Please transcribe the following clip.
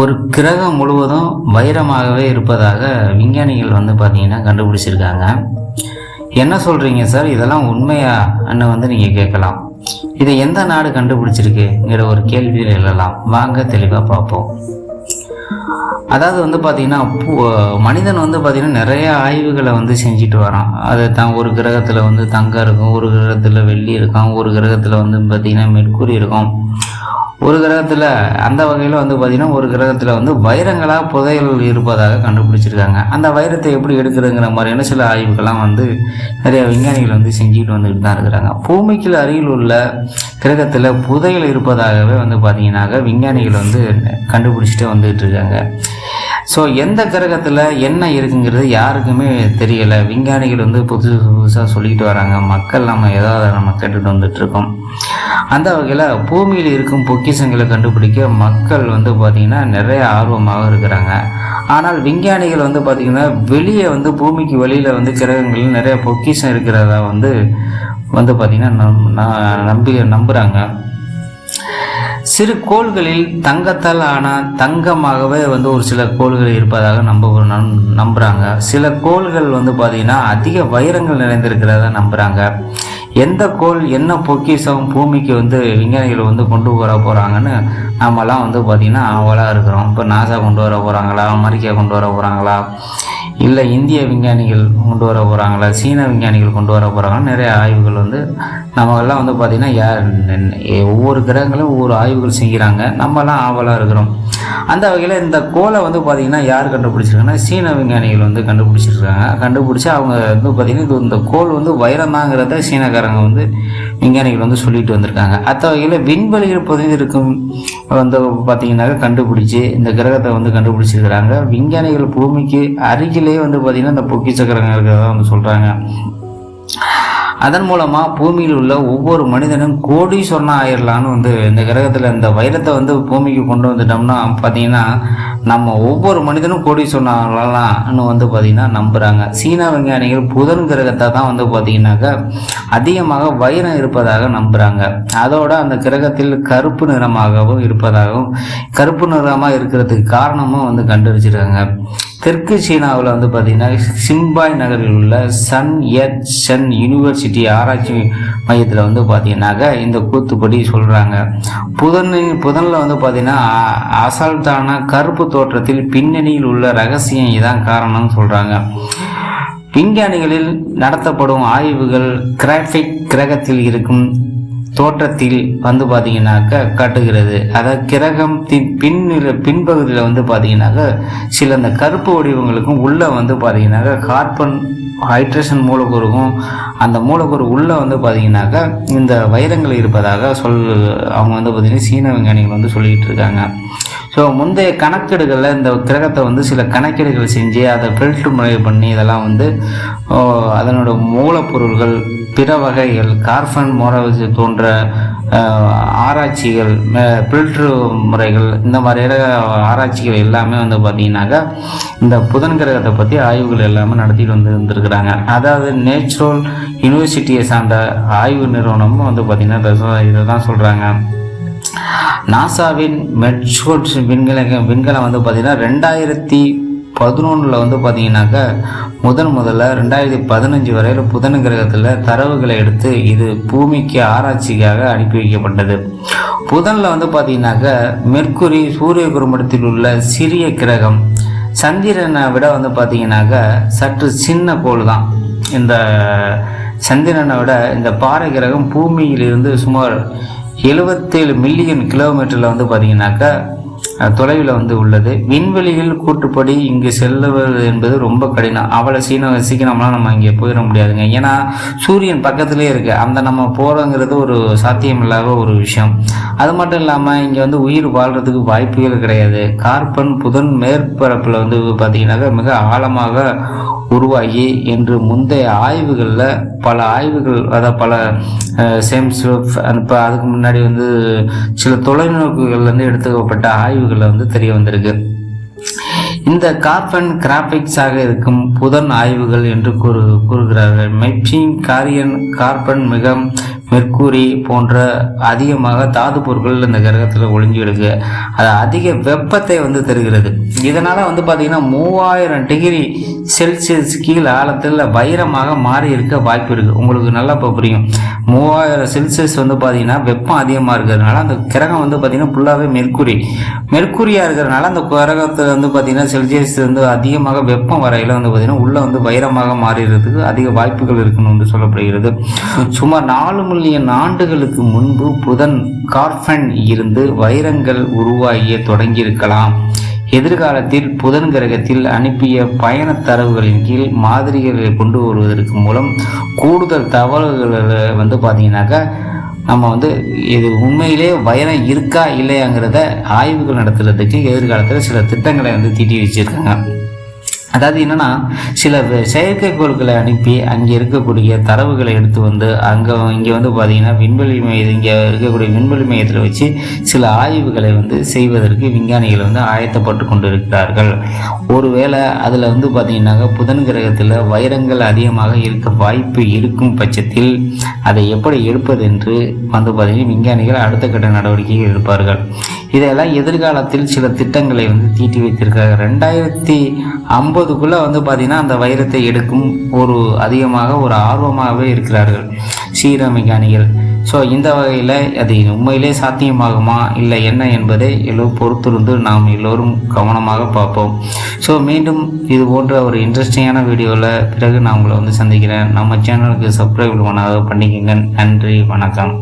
ஒரு கிரகம் முழுவதும் வைரமாகவே இருப்பதாக விஞ்ஞானிகள் வந்து பார்த்தீங்கன்னா கண்டுபிடிச்சிருக்காங்க. என்ன சொல்கிறீங்க சார்? இதெல்லாம் உண்மையான்னு வந்து நீங்கள் கேட்கலாம். இதை எந்த நாடு கண்டுபிடிச்சிருக்குங்கிற ஒரு கேள்வியில் எழலாம். வாங்க தெளிவாக பார்ப்போம். அதாவது வந்து பார்த்தீங்கன்னா மனிதன் வந்து பார்த்திங்கன்னா நிறைய ஆய்வுகளை வந்து செஞ்சுட்டு வரான். அது தான் ஒரு கிரகத்தில் வந்து தங்கம் இருக்கும் ஒரு கிரகத்தில் வெள்ளி இருக்கும் ஒரு கிரகத்தில் வந்து பார்த்தீங்கன்னா மெர்க்குரி இருக்கும். ஒரு கிரகத்தில் அந்த வகையில் வந்து பார்த்தீங்கன்னா ஒரு கிரகத்தில் வந்து வைரங்களாக புதையல் இருப்பதாக கண்டுபிடிச்சிருக்காங்க. அந்த வைரத்தை எப்படி எடுக்கிறதுங்கிற மாதிரியான சில ஆய்வுகள்லாம் வந்து நிறைய விஞ்ஞானிகள் வந்து செஞ்சுக்கிட்டு வந்துட்டு தான் இருக்கிறாங்க. பூமிக்கு அருகில் உள்ள கிரகத்தில் புதையல் இருப்பதாகவே வந்து பார்த்திங்கனாக்க விஞ்ஞானிகள் வந்து கண்டுபிடிச்சிட்டே வந்துகிட்டு இருக்காங்க. ஸோ எந்த கிரகத்தில் என்ன இருக்குங்கிறது யாருக்குமே தெரியலை. விஞ்ஞானிகள் வந்து புதுசு புதுசாக சொல்லிக்கிட்டு வராங்க. மக்கள் நம்ம ஏதாவது நம்ம கேட்டுட்டு வந்துட்டுருக்கோம். அந்த வகையில் பூமியில் இருக்கும் பொக்கிஷங்களை கண்டுபிடிக்க மக்கள் வந்து பார்த்திங்கன்னா நிறைய ஆர்வமாக இருக்கிறாங்க. ஆனால் விஞ்ஞானிகள் வந்து பார்த்திங்கன்னா வெளியே வந்து பூமிக்கு வெளியில் வந்து கிரகங்களில் நிறைய பொக்கிஷம் இருக்கிறதா வந்து வந்து பார்த்திங்கன்னா நம் ந- நம்பி நம்புகிறாங்க சிறு கோள்களில் தங்கத்தால் ஆன தங்கமாகவே வந்து ஒரு சில கோள்கள் இருப்பதாக நம்ப நம் நம்புகிறாங்க சில கோள்கள் வந்து பார்த்திங்கன்னா அதிக வைரங்கள் நிறைந்திருக்கிறதா நம்புகிறாங்க எந்த கோள் என்ன பொக்கிஷம் பூமிக்கு வந்து விஞ்ஞானிகள் வந்து கொண்டு வர போகிறாங்கன்னு நம்மலாம் வந்து பார்த்திங்கன்னா ஆவலாக இருக்கிறோம். இப்போ நாசா கொண்டு வர போகிறாங்களா அமெரிக்கா கொண்டு வர போகிறாங்களா இல்லை இந்திய விஞ்ஞானிகள் கொண்டு வர போகிறாங்களா சீன விஞ்ஞானிகள் கொண்டு வர போகிறாங்களா நிறைய ஆய்வுகள் வந்து நம்மெல்லாம் வந்து பார்த்திங்கன்னா யார் ஒவ்வொரு கிரகங்களும் ஒவ்வொரு ஆய்வுகள் செய்கிறாங்க. நம்மலாம் ஆவலாக இருக்கிறோம். அந்த வகையில் இந்த கோலை வந்து பார்த்திங்கன்னா யார் கண்டுபிடிச்சிருக்காங்கன்னா சீன விஞ்ஞானிகள் வந்து கண்டுபிடிச்சிருக்காங்க. கண்டுபிடிச்சி அவங்க வந்து பார்த்திங்கன்னா இது இந்த கோல் வந்து வைரம்தாங்கிறத சீனக்காரங்க வந்து விஞ்ஞானிகள் வந்து சொல்லிட்டு வந்திருக்காங்க. அந்த வகையில் விண்வெளியில் இருக்கும் வந்து பார்த்தீங்கன்னாக்க கண்டுபிடிச்சி இந்த கிரகத்தை வந்து கண்டுபிடிச்சிருக்கிறாங்க. விஞ்ஞானிகள் பூமிக்கு அருகில் அருகிலேயே வந்து பார்த்திங்கன்னா இந்த பொக்கி கிரகம் இருக்கிறதா வந்து சொல்கிறாங்க அதன் மூலமாக பூமியில் உள்ள ஒவ்வொரு மனிதனும் கோடீஸ்வரனா ஆயிடலான்னு வந்து இந்த கிரகத்தில் இந்த வைரத்தை வந்து பூமிக்கு கொண்டு வந்துட்டோம்னா பார்த்தீங்கன்னா நம்ம ஒவ்வொரு மனிதனும் கோடீஸ்வரன் ஆகலாம்னு வந்து பார்த்திங்கன்னா நம்புகிறாங்க சீன விஞ்ஞானிகள் புதன் கிரகத்தை தான் வந்து பார்த்திங்கனாக்கா அதிகமாக வைரம் இருப்பதாக நம்புகிறாங்க அதோட அந்த கிரகத்தில் கருப்பு நிறமாகவும் இருப்பதாகவும் கருப்பு நிறமாக இருக்கிறதுக்கு காரணமும் வந்து கண்டுபிடிச்சிருக்காங்க தெற்கு சீனாவில் வந்து பார்த்திங்கன்னா சிம்பாய் நகரில் உள்ள சன் எட் சன் யூனிவர்சிட்டி ஆராய்ச்சி மையத்தில் வந்து பார்த்தீங்கன்னாக்க இந்த கூத்துப்படி சொல்கிறாங்க புதனின் புதனில் வந்து பார்த்திங்கன்னா அசால்தான அசால்ட்டான கருப்பு தோற்றத்தில் பின்னணியில் உள்ள ரகசியம் இதான் காரணம்னு சொல்கிறாங்க விஞ்ஞானிகளில் நடத்தப்படும் ஆய்வுகள் கிராஃபிக் கிரகத்தில் இருக்கும் தோற்றத்தில் வந்து பார்த்தீங்கன்னாக்க காட்டுகிறது. அதாவது கிரகம் பின் பின்பகுதியில் வந்து பார்த்தீங்கன்னாக்க சில அந்த கருப்பு வடிவங்களுக்கும் உள்ளே வந்து பார்த்தீங்கன்னாக்க கார்பன் ஹைட்ரேஷன் மூலக்கூறுக்கும் அந்த மூலக்கூறு உள்ளே வந்து பார்த்தீங்கன்னாக்க இந்த வைரங்கள் இருப்பதாக சொல் அவங்க வந்து பார்த்தீங்கன்னா சீன விஞ்ஞானிகள் வந்து சொல்லிக்கிட்டு இருக்காங்க. ஸோ முந்தைய கணக்கெடுகளில் இந்த கிரகத்தை வந்து சில கணக்கீடுகள் செஞ்சு அதை பில்ட்ரு முறை பண்ணி இதெல்லாம் வந்து அதனோட மூலப்பொருள்கள் பிற வகைகள் கார்பன் மோரவசி தோன்ற ஆராய்ச்சிகள் பில்ட்ரு முறைகள் இந்த மாதிரியான ஆராய்ச்சிகள் எல்லாமே வந்து பார்த்தீங்கன்னாக்கா இந்த புதன் கிரகத்தை பற்றி ஆய்வுகள் எல்லாமே நடத்திட்டு வந்து இருந்திருக்கிறாங்க. அதாவது நேச்சுரல் யூனிவர்சிட்டியை சார்ந்த ஆய்வு நிறுவனமும் வந்து பார்த்திங்கன்னா இதை தான் சொல்கிறாங்க நாசாவின் மெட்ஷோட் விண்கல விண்கலம் வந்து பார்த்திங்கன்னா ரெண்டாயிரத்தி பதினொன்றில் வந்து பார்த்தீங்கன்னாக்கா முதன் முதல்ல ரெண்டாயிரத்தி பதினஞ்சு வரையில் புதன் கிரகத்தில் தரவுகளை எடுத்து இது பூமிக்கு ஆராய்ச்சிக்காக அனுப்பி வைக்கப்பட்டது. புதனில் வந்து பார்த்தீங்கன்னாக்கா மெர்க்குரி சூரிய குடும்பத்தில் உள்ள சிறிய கிரகம் சந்திரனை விட வந்து பார்த்தீங்கன்னாக்கா சற்று சின்ன கோள் தான் இந்த சந்திரனை விட இந்த பாறை கிரகம் பூமியிலிருந்து சுமார் எழுபத்தேழு மில்லியன் கிலோமீட்டரில் வந்து பார்த்தீங்கன்னாக்கா தொலைவில் வந்து உள்ளது. விண்வெளியில் கூட்டுப்படி இங்கு செல்லுவது என்பது ரொம்ப கடினம். அவ்வளோ சீன சீக்கிரம்லாம் நம்ம இங்கே போயிட முடியாதுங்க. ஏன்னா சூரியன் பக்கத்துலேயே இருக்குது அந்த நம்ம போகிறோங்கிறது ஒரு சாத்தியமில்லாத ஒரு விஷயம். அது மட்டும் இல்லாமல் இங்கே வந்து உயிர் வாழ்கிறதுக்கு வாய்ப்புகள் கிடையாது. கார்பன் புதன் மேற்பரப்பில் வந்து பார்த்தீங்கன்னாக்கா மிக ஆழமாக உருவாகி என்று முந்தைய ஆய்வுகளில் பல ஆய்வுகள் அதாவது பல சேம்ஸ் இப்போ அதுக்கு முன்னாடி வந்து சில தொலைநோக்குகள்லேருந்து எடுத்துக்கப்பட்ட ஆய்வுகளில் வந்து தெரிய வந்திருக்கு. இந்த கார்பன் கிராபிக்ஸாக இருக்கும் புதன் ஆய்வுகள் என்று கூறு கூறுகிறார்கள். மெப்சிங் காரியன் கார்பன் மிக மெர்க்குரி போன்ற அதிகமாக தாது பொருட்கள் இந்த கிரகத்தில் ஒளிஞ்சு அது அதிக வெப்பத்தை வந்து தருகிறது. இதனால் வந்து பார்த்திங்கன்னா மூவாயிரம் டிகிரி செல்சியஸ் கீழ் ஆழத்தில் வைரமாக மாறி இருக்க வாய்ப்பு இருக்குது உங்களுக்கு நல்லா இப்போ புரியும். மூவாயிரம் செல்சியஸ் வந்து பார்த்திங்கன்னா வெப்பம் அதிகமாக இருக்கிறதுனால அந்த கிரகம் வந்து பார்த்திங்கன்னா ஃபுல்லாகவே மெர்க்குரி. மெர்க்குரியாக இருக்கிறதுனால அந்த கிரகத்தில் வந்து பார்த்திங்கன்னா செல்சியஸ் வந்து அதிகமாக வெப்பம் வரையில் வந்து பார்த்திங்கன்னா உள்ளே வந்து வைரமாக மாறிடுறதுக்கு அதிக வாய்ப்புகள் இருக்குன்னு வந்து சொல்லப்படுகிறது. சுமார் நாலு மில்லியன் ஆண்டுகளுக்கு முன்பு புதன் கார்பன் இருந்து வைரங்கள் உருவாகிய தொடங்கியிருக்கலாம். எதிர்காலத்தில் புதன் கிரகத்தில் அனுப்பிய பயண தரவுகளின் கீழ் மாதிரிகளை கொண்டு வருவதற்கு மூலம் கூடுதல் தகவல்களை வந்து பார்த்தீங்கன்னாக்கா நம்ம வந்து இது உண்மையிலே வைரம் இருக்கா இல்லையாங்கிறத ஆய்வுகள் நடத்துறதுக்கு எதிர்காலத்தில் சில திட்டங்களை வந்து தீட்டி வச்சிருக்காங்க. அதாவது என்னன்னா சில செயற்கை செயற்கைக்கோள்களை அனுப்பி அங்கே இருக்கக்கூடிய தரவுகளை எடுத்து வந்து அங்கே இங்கே வந்து பார்த்தீங்கன்னா விண்வெளி மையம் இங்கே இருக்கக்கூடிய விண்வெளி மையத்தில் வச்சு சில ஆய்வுகளை வந்து செய்வதற்கு விஞ்ஞானிகள் வந்து ஆயத்தப்பட்டு கொண்டு இருக்கிறார்கள் ஒருவேளை அதில் வந்து பார்த்திங்கன்னாக்கா புதன் கிரகத்தில் வைரங்கள் அதிகமாக இருக்க வாய்ப்பு இருக்கும் பட்சத்தில் அதை எப்படி எடுப்பது என்று வந்து பார்த்தீங்கன்னா விஞ்ஞானிகள் அடுத்த கட்ட நடவடிக்கைகள் எடுப்பார்கள் இதெல்லாம் எதிர்காலத்தில் சில திட்டங்களை வந்து தீட்டி வைத்திருக்காங்க ரெண்டாயிரத்தி ஐம்பது போகிறதுக்குள்ளே வந்து பார்த்திங்கன்னா அந்த வைரத்தை எடுக்கும் ஒரு அதிகமாக ஒரு ஆர்வமாகவே இருக்கிறார்கள் சீர விஞ்ஞானிகள் ஸோ இந்த வகையில் அது உண்மையிலே சாத்தியமாகுமா? இல்லை என்ன என்பதை எல்லோரும் பொறுத்திருந்து நாம் எல்லோரும் கவனமாக பார்ப்போம். ஸோ மீண்டும் இது போன்ற ஒரு இன்ட்ரெஸ்டிங்கான வீடியோவில் பிறகு நான் உங்களை வந்து சந்திக்கிறேன். நம்ம சேனலுக்கு சப்ஸ்கிரைப் பண்ணாத பண்ணிக்கோங்க. நன்றி வணக்கம்.